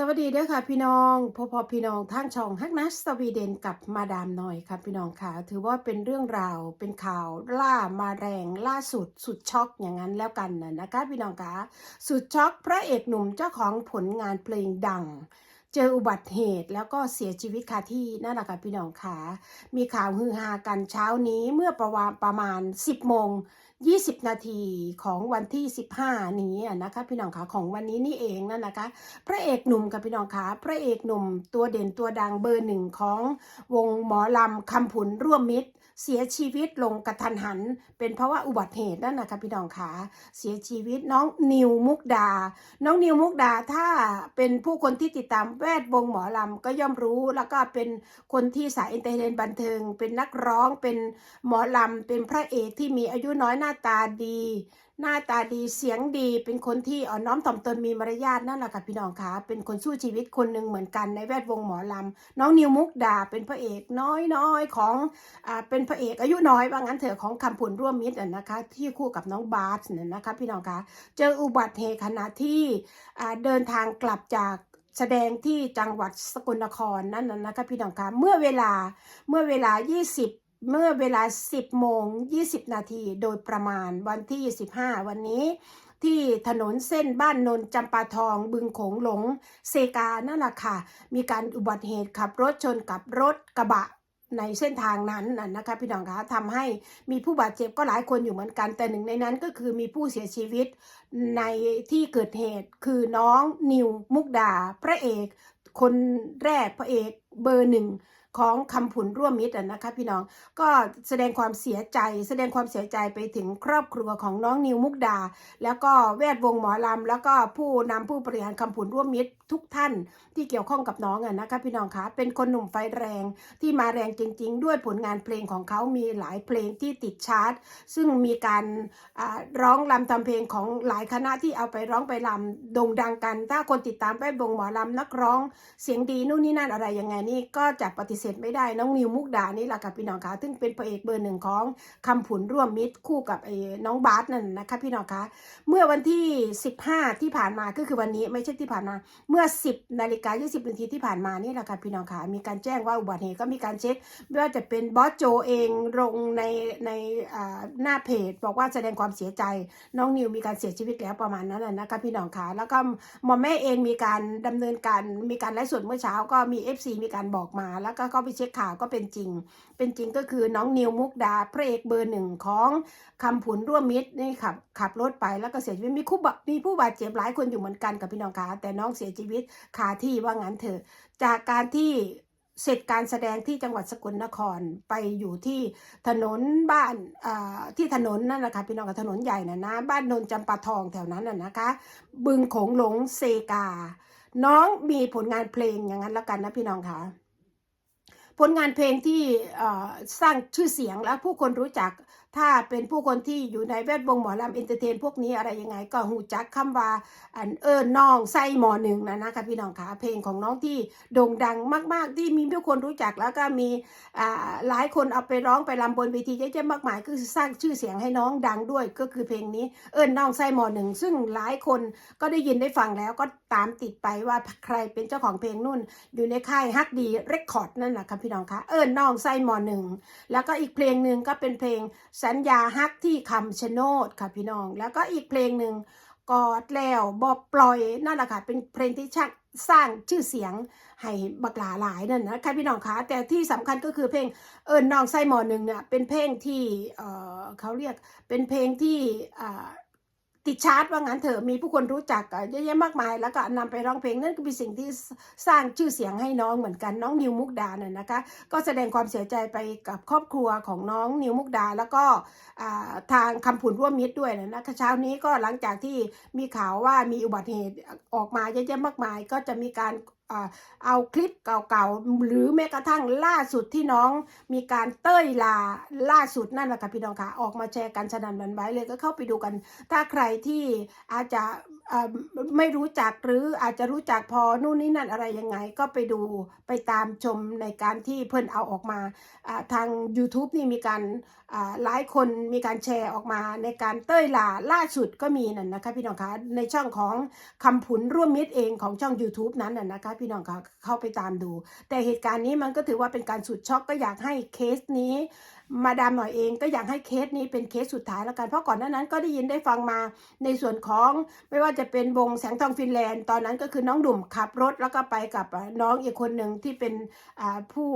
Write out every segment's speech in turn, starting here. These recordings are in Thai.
สวัสดีเด้อค่ะพี่น้องพอพอพี่น้องทางช่องฮักนัสสวีเดนกับมาดามหน่อยค่ะพี่น้องค่ะ ถือว่าเป็นเรื่องราวเป็นข่าวล่ามาแรงล่าสุดสุดช็อกอย่างนั้นแล้วกันนะนะคะพี่น้องค่ะสุดช็อกพระเอกหนุ่มเจ้าของผลงานเพลงดังเจออุบัติเหตุแล้วก็เสียชีวิตคาที่นั่นแหละค่ะพี่น้องค่ะมีข่าวฮือฮากันเช้านี้เมื่อประวาประมาณ 10โมง 20 นาทีของวันที่ 15 นี้นะคะพี่น้องคะของวันนี้นี่เองนั่นนะคะ พระเอกหนุ่มกับพี่น้องคะพระเอกหนุ่มตัวเด่นตัวดังเบอร์หนึ่งของวงหมอลำคำผุนร่วมมิตรเสียชีวิตลงกระทันหัน เป็นเพราะว่าอุบัติเหตุนั่นนะคะพี่น้องคะเสียชีวิตน้องนิวมุกดา น้องนิวมุกดาถ้าเป็นผู้คนที่ติดตามแวดวงหมอลำก็ย่อมรู้แล้วก็เป็นคนที่สายเอนเตอร์เทนบันเทิง เป็นนักร้องเป็นหมอลำเป็นพระเอกที่มีอายุน้อยหน้าาตาดี หน้าตาดีเสียงดี เป็นคนที่อ่อนน้อมถ่อมตนมีมารยาทนั่นแหละค่ะพี่น้องคะเป็นคนสู้ชีวิตคนหนึ่งเหมือนกันในแวดวงหมอลำน้องนิวมุกดาเป็นพระเอกน้อยๆของอ่าเป็นพระเอกอายุน้อยว่างั้นเถอะของคำผุนร่วมมิตรนะคะ ที่คู่กับน้องบาสเนี่ยนะคะพี่น้องคะเจออุบัติเหตุขณะที่อ่าเดินทางกลับจากแสดงที่จังหวัดสกลนครนั่นน่ะนะคะพี่น้องคะเมื่อเวลาเมื่อเวลา 20 เมื่อเวลา 10 โมง 20 นาทีโดยประมาณวันที่15วันนี้ ที่ถนนเส้นบ้านนนจำปาทอง บึงโขงหลง เซกา นั่นแหละค่ะ มีการอุบัติเหตุขับรถชนกับรถกระบะในเส้นทางนั้นน่ะนะคะพี่น้องคะทำให้มีผู้บาดเจ็บก็หลายคนอยู่เหมือนกัน แต่หนึ่งในนั้นก็คือมีผู้เสียชีวิตในที่เกิดเหตุคือน้องนิวมุกดา พระเอก คนแรกพระเอกเบอร์หนึ่ง ของคำผุนร่วมมิตรอะนะคะพี่น้องก็แสดงความเสียใจ แสดงความเสียใจไปถึงครอบครัวของน้องนิวมุกดา แล้วก็แวดวงหมอลำแล้วก็ผู้นำผู้บริหารคำผุนร่วมมิตรทุกท่านที่เกี่ยวข้องกับน้องอะนะคะพี่น้องคะเป็นคนหนุ่มไฟแรงที่มาแรงจริง ๆ ด้วยผลงานเพลงของเขามีหลายเพลงที่ติดชาร์ตซึ่งมีการร้องรำทำเพลงของหลายคณะที่เอาไปร้องไปรำโด่งดังกัน ถ้าคนติดตามแวดวงหมอลำนักร้องเสียงดีนู่นนี่นั่นอะไรยังไงนี่ก็จะปฏิเสธไม่ได้น้องนิวมุกดานี่แหละค่ะพี่น้องคะซึ่งเป็นพระเอกเบอร์หนึ่งของคำผุนร่วมมิตรคู่กับไอ้น้องบาสนั่นนะคะพี่น้องคะเมื่อวันที่ 15 ที่ผ่านมาก็คือวันนี้ไม่ใช่ที่ผ่านมา เมื่อ 10นาฬิกา20นาทีที่ผ่านมานี่แหละค่ะพี่น้องคะมีการแจ้งว่าอุบัติเหตุก็มีการเช็คไม่ว่าจะเป็นบอสโจเองลงในในหน้าเพจ บอกว่าแสดงความเสียใจน้องนิวมีการเสียชีวิตแล้วประมาณนั้นนะนะคะพี่น้องคะแล้วก็หมอแม่เองมีการดำเนินการมีการไลฟ์สดเมื่อเช้าก็มี FC มีการบอกมาแล้วก็ก็ไปเช็คข่าวก็เป็นจริง เป็นจริงก็คือน้องนิวมุกดาพระเอกเบอร์หนึ่งของคำผุนร่วมมิตรนี่ขับขับรถไปแล้วก็เสียชีวิตมีคู่บมีผู้บาดเจ็บหลายคนอยู่เหมือนกันกับพี่น้องคะแต่น้องเสียชีวิตคาที่ว่างั้นเถอะ จากการที่เสร็จการแสดงที่จังหวัดสกลนครไปอยู่ที่ถนนบ้านที่ถนนนั่นแหละค่ะพี่น้องกับถนนใหญ่นะนะบ้านนนจำปาทองแถวนั้นน่ะนะคะ บึงโขงหลงเซกา น้องมีผลงานเพลงอย่างนั้นแล้วกันนะพี่น้องค่ะ ผลงานเพลงที่สร้างชื่อเสียงและผู้คนรู้จัก ถ้าเป็นผู้คนที่อยู่ในแวดวงหมอลำเอนเตอร์เทน พวกนี้อะไรยังไง ก็หูจักคำว่าอันเอิญน้องไส้หมอหนึ่งนะนะคะพี่น้องคะเพลงของน้องที่โด่งดังมาก ๆ ที่มีผู้คนรู้จักแล้วก็มีหลายคนเอาไปร้องไปรำบนเวทีเยอะแยะมากมายก็สร้างชื่อเสียงให้น้องดังด้วย ก็คือเพลงนี้เอิญน้องไส้หมอหนึ่งซึ่งหลายคนก็ได้ยินได้ฟังแล้วก็ตามติดไปว่าใครเป็นเจ้าของเพลงนู่น อยู่ในค่ายฮักดีเรคคอร์ดนั่นแหละค่ะพี่น้องคะเอิญน้องไส้หมอหนึ่งแล้วก็อีกเพลงหนึ่งก็เป็นเพลงสัญญาฮักที่คำชะโนดค่ะพี่น้อง แล้วก็อีกเพลงหนึ่งกอดแล้วบอปล่อยนั่นแหละค่ะเป็นเพลงที่ชักสร้างชื่อเสียงให้บักหลาหลายนั่นนะคะพี่น้องคะแต่ที่สำคัญก็คือเพลงเอิญน้องไส้หมอหนึ่งเนี่ยเป็นเพลงที่เเขาเรียกเป็นเพลงที่อ่า ติดชาร์ตว่างั้นเถอะมีผู้คนรู้จักเยอะแยะมากมาย แล้วก็นำไปร้องเพลงนั่นก็เป็นสิ่งที่สร้างชื่อเสียงให้น้องเหมือนกันน้องนิวมุกดาเนี่ยนะคะ ก็แสดงความเสียใจไปกับครอบครัวของน้องนิวมุกดา แล้วก็ทางคำผุนร่วมมิตรด้วยนะคะเช้านี้ก็หลังจากที่มีข่าวว่ามีอุบัติเหตุออกมาเยอะแยะมากมาย ก็จะมีการ เอาคลิปเก่าๆ หรือแม้กระทั่งล่าสุดที่น้องมีการเต้ยลาล่าสุดนั่นแหละค่ะพี่น้องค่ะ ออกมาแชร์กันสนั่นวันไหวเลยก็เข้าไปดูกัน ถ้าใครที่อาจจะ ไม่รู้จักหรืออาจจะรู้จักพอนู่นนี่นั่นอะไรยังไง ก็ไปดูไปตามชมในการที่เพิ่นเอาออกมาทาง YouTube นี่มีการหลายคนมีการแชร์ออกมา ในการเต้ยลาล่าสุดก็มีนั่นนะคะพี่น้องคะในช่องของคำผุนร่วมมิตรเองของช่อง YouTube นั้นน่ะนะคะพี่น้องคะเข้าไปตามดู แต่เหตุการณ์นี้มันก็ถือว่าเป็นการสุดช็อกก็อยากให้เคสนี้ มาดามหน่อยเองก็อยากให้เคสนี้เป็นเคสสุดท้ายแล้วกัน เพราะก่อนหน้านั้นก็ได้ยินได้ฟังมาในส่วนของไม่ว่าจะเป็นวงแสงทองฟินแลนด์ ตอนนั้นก็คือน้องดุ่มขับรถแล้วก็ไปกับน้องอีกคนหนึ่งที่เป็นผู้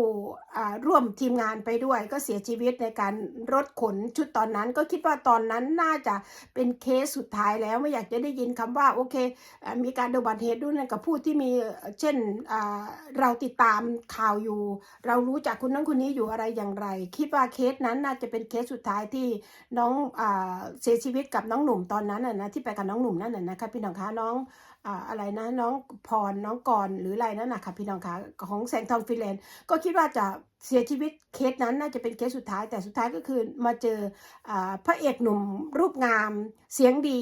ร่วมทีมงานไปด้วย ก็เสียชีวิตในการรถขนชุดตอนนั้น ก็คิดว่าตอนนั้นน่าจะเป็นเคสสุดท้ายแล้วไม่อยากจะได้ยินคำว่าโอเค มีการดนบัติเหตุด้วยกับผู้ที่มีเช่นเราติดตามข่าวอยู่ เรารู้จักคนนั้นคนนี้อยู่อะไรอย่างไร คิดว่าเคสนั้นน่าจะเป็นเคสสุดท้ายที่น้องอเสียชีวิตกับน้องหนุ่มตอนนั้นนะนะที่ไปกับน้องหนุ่มนั่นน่ะนะคะพี่น้องคะน้อง อ่าอะไรนะน้องพรน้องกรหรืออะไรนั่นนะค่ะพี่น้องคะของแสงทองฟินแลนด์ก็คิดว่าจะเสียชีวิตเคสนั้นน่าจะเป็นเคสสุดท้าย แต่สุดท้ายก็คือมาเจออ่าพระเอกหนุ่มรูปงาม เสียงดี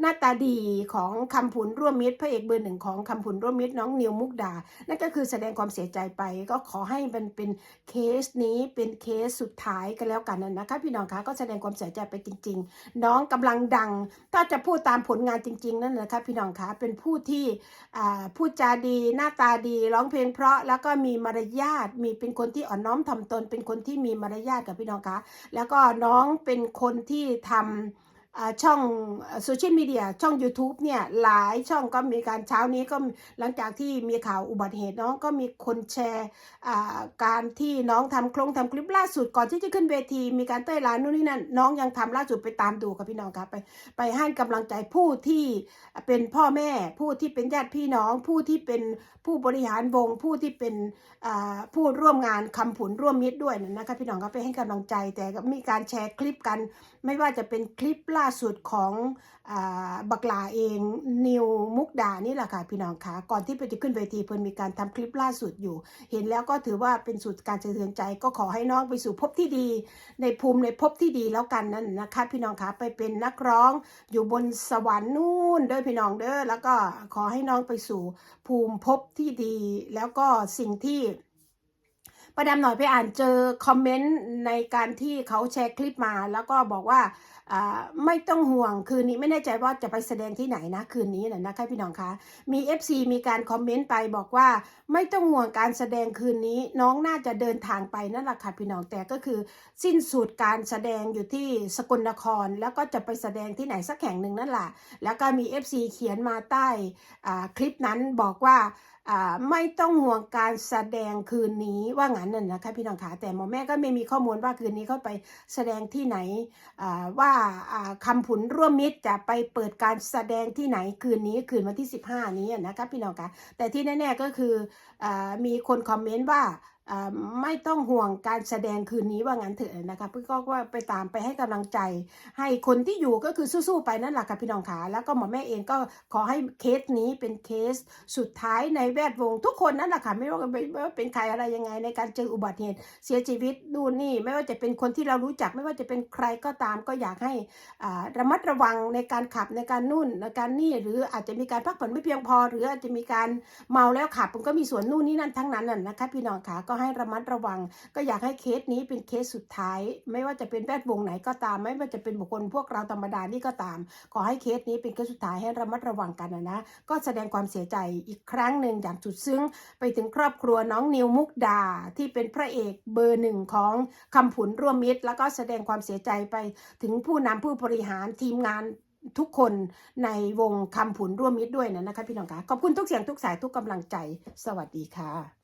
หน้าตาดีของคำผุนร่วมมิตร พระเอกเบอร์หนึ่งของคำผุนร่วมมิตรน้องนิวมุกดา นั่นก็คือแสดงความเสียใจไป ก็ขอให้มันเป็นเคสนี้เป็นเคสสุดท้ายกันแล้วกันนะนะคะพี่น้องคะก็แสดงความเสียใจไปจริง ๆ น้องกำลังดัง ถ้าจะพูดตามผลงานจริง ๆ นั่นนะคะพี่น้องคะเป็นผู้ที่พูดจาดีหน้าตาดีร้องเพลงเพราะแล้วก็มีมารยาทมีเป็นคนที่อ่อนน้อมถ่อมตน เป็นคนที่มีมารยาทกับพี่น้องคะแล้วก็น้องเป็นคนที่ทำอ่า ช่องโซเชียลมีเดียช่อง YouTube เนี่ยหลายช่องก็มีการเช้านี้ก็หลังจากที่มีข่าวอุบัติเหตุน้องก็มีคนแชร์การที่น้องทำโครงทำคลิปล่าสุดก่อนที่จะขึ้นเวที มีการเต้ยลานนู่นนี่นั่นน้องยังทำล่าสุดไปตามดูกับพี่น้องครับไปไปให้กำลังใจผู้ที่เป็นพ่อแม่ ผู้ที่เป็นญาติพี่น้อง ผู้ที่เป็นผู้บริหารวง ผู้ที่เป็นผู้ร่วมงานคำผุนร่วมมิตรด้วยนะคะพี่น้องก็ไปให้กำลังใจแต่ก็มีการแชร์คลิปกัน ไม่ว่าจะเป็นคลิปล่าาสุดของอบักลาเองนิวมุกดานี่แหละค่ะพี่น้องคะก่อนที่ไปจะขึ้นเวทีเพิ่นมีการทำคลิปล่าสุดอยู่ เห็นแล้วก็ถือว่าเป็นสุดการสะเทือนใจก็ขอให้น้องไปสู่ภพที่ดี ในภูมิในภพที่ดีแล้วกันนั่นนะคะพี่น้องคะไปเป็นนักร้องอยู่บนสวรรค์นู่นเด้อพี่น้องเด้อแล้วก็ขอให้น้องไปสู่ภูมิภพที่ดี แล้วก็สิ่งที่ ประดามหน่อยไปอ่านเจอคอมเมนต์ในการที่เขาแชร์คลิปมา แล้วก็บอกว่าไม่ต้องห่วงคืนนี้ไม่แน่ใจว่าจะไปแสดงที่ไหนนะคืนนี้นะนะคะพี่น้องคะมี FC มีการคอมเมนต์ไปบอกว่าไม่ต้องห่วงการแสดงคืนนี้ น้องน่าจะเดินทางไปนั่นแหละค่ะพี่น้องแต่ก็คือ สิ้นสุดการแสดงอยู่ที่สกลนคร แล้วก็จะไปแสดงที่ไหนสักแห่งหนึ่งนั่นแหละแล้วก็มี FC เขียนมาใต้คลิปนั้นบอกว่าไม่ต้องห่วงการแสดงคืนนี้ว่างั้นน่ะนะคะพี่น้องขาแต่หมอแม่ก็ไม่มีข้อมูลว่าคืนนี้เขาไปแสดงที่ไหนว่าคำคำผุนร่วมมิตรจะไปเปิดการแสดงที่ไหนคืนนี้คืนวันที่ 15 นี้นะคะพี่น้องคะแต่ที่แน่ๆก็คืออมีคนคอมเมนต์ว่า ไม่ต้องห่วงการแสดงคืนนี้ว่างั้นเถอะนะคะพี่ก็ว่าไปตามไปให้กำลังใจ ให้คนที่อยู่ก็คือสู้ๆไปนั่นแหละค่ะพี่น้องขาแล้วก็หมอแม่เองก็ขอให้เคสนี้เป็นเคสสุดท้ายในแวดวง ทุกคนนั่นแหละค่ะไม่ว่าไม่ว่าเป็นใครอะไรยังไงในการเจออุบัติเหตุเสียชีวิตดูนนี่ไม่ว่าจะเป็นคนที่เรารู้จักไม่ว่าจะเป็นใครก็ตามก็อยากให้ระมัดระวังในการขับในการนู่นในการนี่หรืออาจจะมีการพักผ่อนไม่เพียงพอ หรืออาจจะมีการเมาแล้วขับมันก็มีส่วนนู่นนี่นั่นทั้งนั้นน่ะนะคะพี่น้องขาก็ก็ให้ระมัดระวัง ก็อยากให้เคสนี้เป็นเคสสุดท้าย ไม่ว่าจะเป็นแวดวงไหนก็ตาม ไม่ว่าจะเป็นบุคคลพวกเราธรรมดานี่ก็ตาม ขอให้เคสนี้เป็นเคสสุดท้ายให้ระมัดระวังกันนะนะก็แสดงความเสียใจอีกครั้งหนึ่งอย่างสุดซึ้งไปถึงครอบครัวน้องนิวมุกดาที่เป็นพระเอกเบอร์หนึ่งของคำผุนร่วมมิตร แล้วก็แสดงความเสียใจไปถึงผู้นำผู้บริหารทีมงานทุกคนในวงคำผุนร่วมมิตรด้วยนะนะคะพี่น้องคะขอบคุณทุกเสียงทุกสายทุกกำลังใจ สวัสดีค่ะ